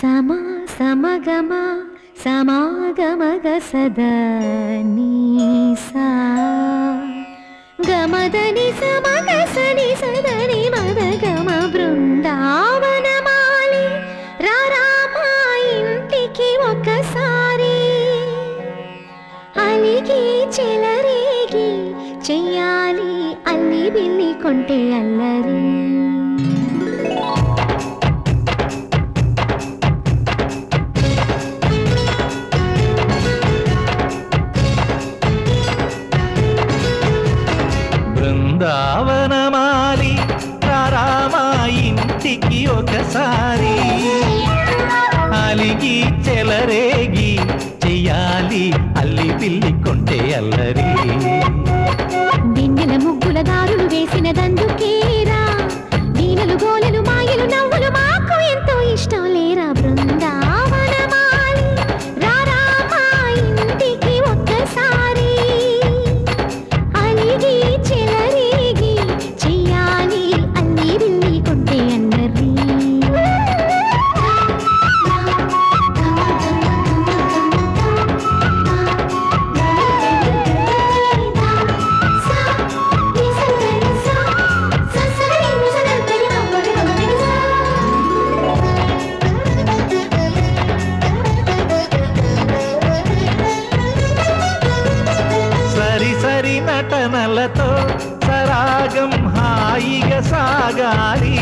సమా సమగమ సమాగమగ సద గమదని సమగసని సదని మదగమ బృందావనమాలి. రారామా ఇంటికి ఒకసారి అలిగి చెలరేగి చెయ్యాలి అల్లి బిల్లి కొంటే అల్లరి. బృందావనమాలి రారామా ఇంటికి ఒకసారి నటనలతో సరాగం హాయిగా సాగాలి.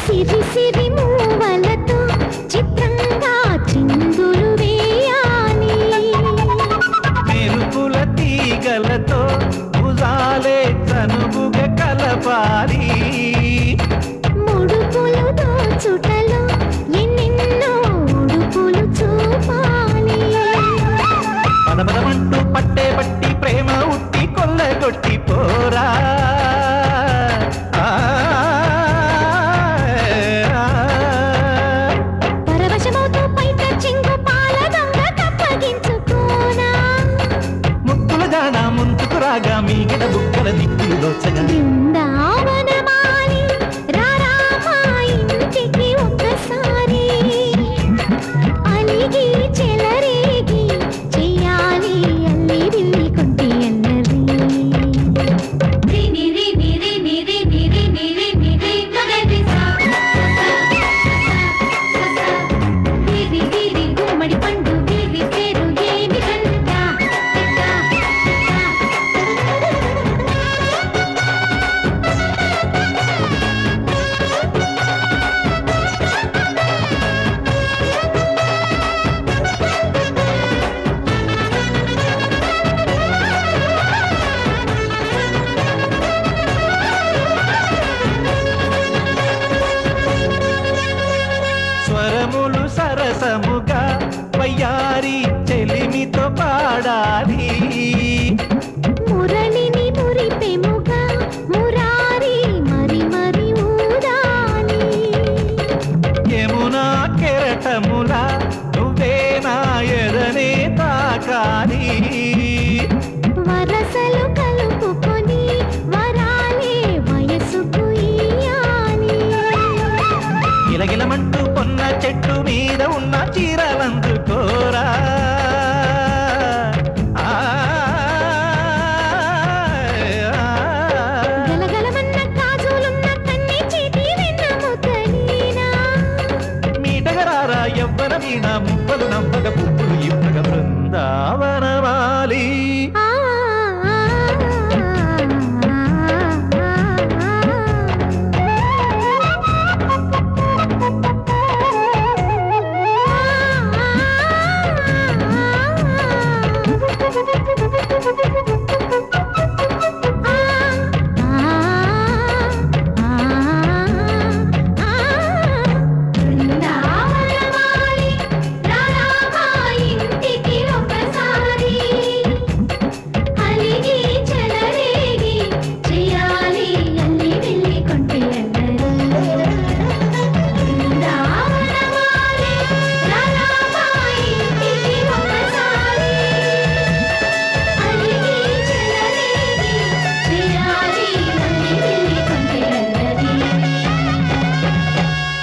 సిరి సిరి మూవలతో చిత్రంగా చిందులు వేయాలి. మెరుపుల తీగలతో భుజాలే తనువుగా కలపాలి. రాగా మీ గడ బుక్కల దిక్కులు దోచగా. దారి వరసలు కలుపుకొని వరాలే వయసుకు గిలగిలమంటూ పొన్న చెట్టు మీద ఉన్న చీ